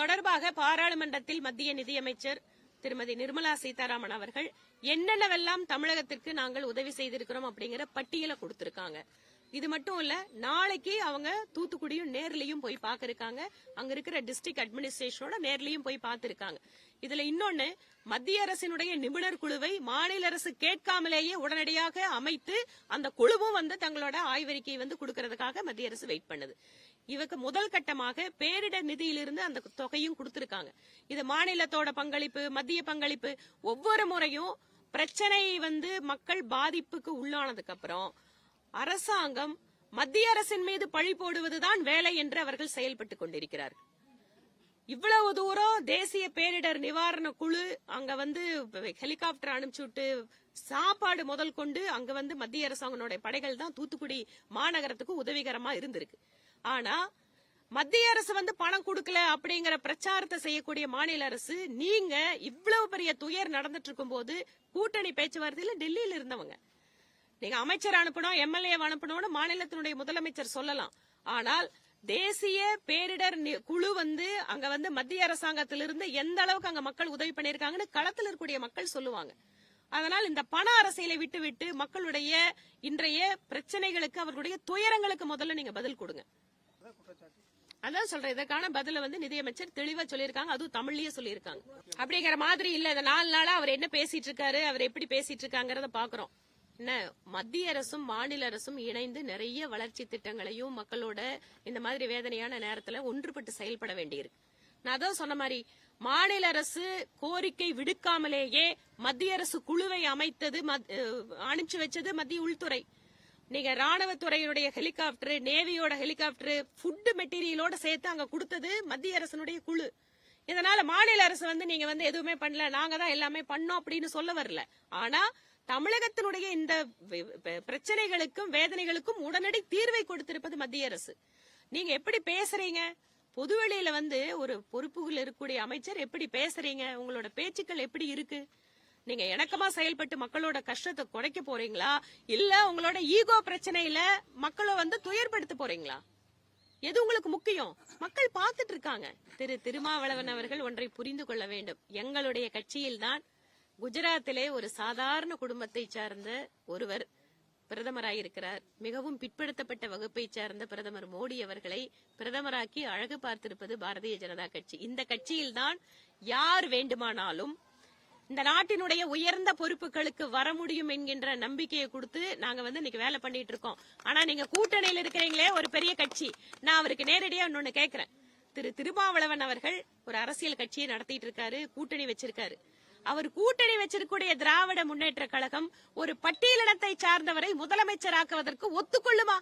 தொடர்பாக பாராளுமன்றத்தில் மத்திய நிதியமைச்சர் திருமதி நிர்மலா சீதாராமன் அவர்கள் என்னென்னவெல்லாம் தமிழகத்திற்கு நாங்கள் உதவி செய்திருக்கிறோம் அப்படிங்கிற பட்டியலை கொடுத்திருக்காங்க. இது மட்டும் இல்ல நாளைக்கு அவங்க தூத்துக்குடியும் நேர்லயும் போய் பார்த்திருக்காங்க அங்க இருக்கிற டிஸ்ட்ரிக்ட் அட்மினிஸ்ட்ரேஷனோட நேர்லயும் போய் பார்த்திருக்காங்க இதுல இன்னொன்னு மத்திய அரசினுடைய நிபுணர் குழுவை மாநில அரசு கேட்காமலேயே உடனடியாக அமைத்து அந்த குழுவும் வந்து தங்களோட ஆய்வறிக்கை வந்து கொடுக்கறதுக்காக மத்திய அரசு வெயிட் பண்ணுது. இவக்கு முதல் கட்டமாக பேரிடர் நிதியிலிருந்து அந்த தொகையும் கொடுத்திருக்காங்க. இது மாநிலத்தோட பங்களிப்பு மத்திய பங்களிப்பு ஒவ்வொரு முறையும் பிரச்சனை வந்து மக்கள் பாதிப்புக்கு உள்ளானதுக்கு அப்புறம் அரசாங்கம் மத்திய அரசின் மீது பழி போடுவதுதான் வேலை என்று அவர்கள் செயல்பட்டுக் கொண்டிருக்கிறார்கள். இவ்வளவு தூரம் தேசிய பேரிடர் நிவாரண குழு அங்க வந்து ஹெலிகாப்டர் அனுப்பிச்சு விட்டு சாப்பாடு முதல் கொண்டு அங்க வந்து மத்திய அரசாங்கனுடைய படைகள் தான் தூத்துக்குடி மாநகரத்துக்கு உதவிகரமா இருந்திருக்கு. ஆனா மத்திய அரசு வந்து பணம் கொடுக்கல அப்படிங்கிற பிரச்சாரத்தை செய்யக்கூடிய மாநில அரசு நீங்க இவ்வளவு பெரிய துயர் நடந்துட்டு இருக்கும் போது கூட்டணி பேச்சுவார்த்தையில டெல்லியில இருந்தவங்க. நீங்க அமைச்சர் அனுப்பணும் எம்எல்ஏ அனுப்பணும்னு மாநிலத்தினுடைய முதலமைச்சர் சொல்லலாம். ஆனால் தேசிய பேரிடர் குழு வந்து அங்க வந்து மத்திய அரசாங்கத்திலிருந்து எந்த அளவுக்கு அங்க மக்கள் உதவி பண்ணிருக்காங்கன்னு களத்தில் இருக்கக்கூடிய மக்கள் சொல்லுவாங்க. அதனால் இந்த பண அரசியலை விட்டு விட்டு மக்களுடைய இன்றைய பிரச்சனைகளுக்கு அவர்களுடைய துயரங்களுக்கு முதல்ல நீங்க பதில் கொடுங்க. அதான் சொல்றேன். இதற்கான பதில வந்து நிதியமைச்சர் தெளிவா சொல்லியிருக்காங்க. அதுவும் தமிழ்லயே சொல்லியிருக்காங்க. அப்படிங்கிற மாதிரி இல்ல. இந்த நாலு நாளா அவர் என்ன பேசிட்டு இருக்காரு அவர் எப்படி பேசிட்டு இருக்காங்கறத பாக்குறோம். என்ன மத்திய அரசும் மாநில அரசும் இணைந்து நிறைய வளர்ச்சி திட்டங்களையும் மக்களோட இந்த மாதிரி வேதனையான நேரத்துல ஒன்றுபட்டு செயல்பட வேண்டியிருக்கு. நான் அதான் சொன்ன மாதிரி மாநில அரசு கோரிக்கை விடுக்காமலேயே மத்திய அரசு குழுவை அமைத்தது அனுப்பிச்சு வச்சது மத்திய உள்துறை. நீங்க ராணுவத்துறையினுடைய ஹெலிகாப்டர் நேவியோட ஹெலிகாப்டர் ஃபுட் மெட்டீரியலோட சேர்த்து அங்க கொடுத்தது மத்திய அரசனுடைய குழு. இதனால மாநில அரசு வந்து நீங்க வந்து எதுவுமே பண்ணல நாங்க தான் எல்லாமே பண்ணோம் அப்படின்னு சொல்ல வரல. ஆனா தமிழகத்தினுடைய இந்த பிரச்சனைகளுக்கும் வேதனைகளுக்கும் உடனடி தீர்வை கொடுத்திருப்பது மத்திய அரசு. நீங்க எப்படி பேசுறீங்க? பொதுவெளியில வந்து ஒரு பொறுப்புகள் இருக்கக்கூடிய அமைச்சர் எப்படி பேசுறீங்க? உங்களோட பேச்சுக்கள் எப்படி இருக்கு? நீங்க இணக்கமா செயல்பட்டு மக்களோட கஷ்டத்தை குறைக்க போறீங்களா? இல்ல உங்களோட ஈகோ பிரச்சனையில மக்களை வந்து துயர்படுத்த போறீங்களா? எது உங்களுக்கு முக்கியம்? மக்கள் பார்த்துட்டு இருக்காங்க. திரு திருமாவளவன் அவர்கள் ஒன்றை புரிந்து கொள்ள வேண்டும். எங்களுடைய கட்சியில்தான் குஜராத்திலே ஒரு சாதாரண குடும்பத்தை சார்ந்த ஒருவர் பிரதமராயிருக்கிறார் மிகவும் பிற்படுத்தப்பட்ட வகுப்பை சார்ந்த பிரதமர் மோடி அவர்களை பிரதமராக்கி அழகு பார்த்திருப்பது பாரதிய ஜனதா கட்சி. இந்த கட்சியில்தான் யார் வேண்டுமானாலும் இந்த நாட்டினுடைய உயர்ந்த பொறுப்புகளுக்கு வர முடியும் என்கின்ற நம்பிக்கையை கொடுத்து நாங்க வந்து இன்னைக்கு வேலை பண்ணிட்டு இருக்கோம். ஆனா நீங்க கூட்டணியில் இருக்கிறீங்களே ஒரு பெரிய கட்சி. நான் அவருக்கு நேரடியா இன்னொன்னு கேக்குறேன். திரு. திருமாவளவன் அவர்கள் ஒரு அரசியல் கட்சியை நடத்திட்டு இருக்காரு கூட்டணி வச்சிருக்காரு. அவர் கூட்டணி வச்சிருக்கூடிய திராவிட முன்னேற்ற கழகம் ஒரு பட்டியலினத்தை சார்ந்தவரை முதலமைச்சராக்குவதற்கு ஒத்துக்கொள்ளுமா?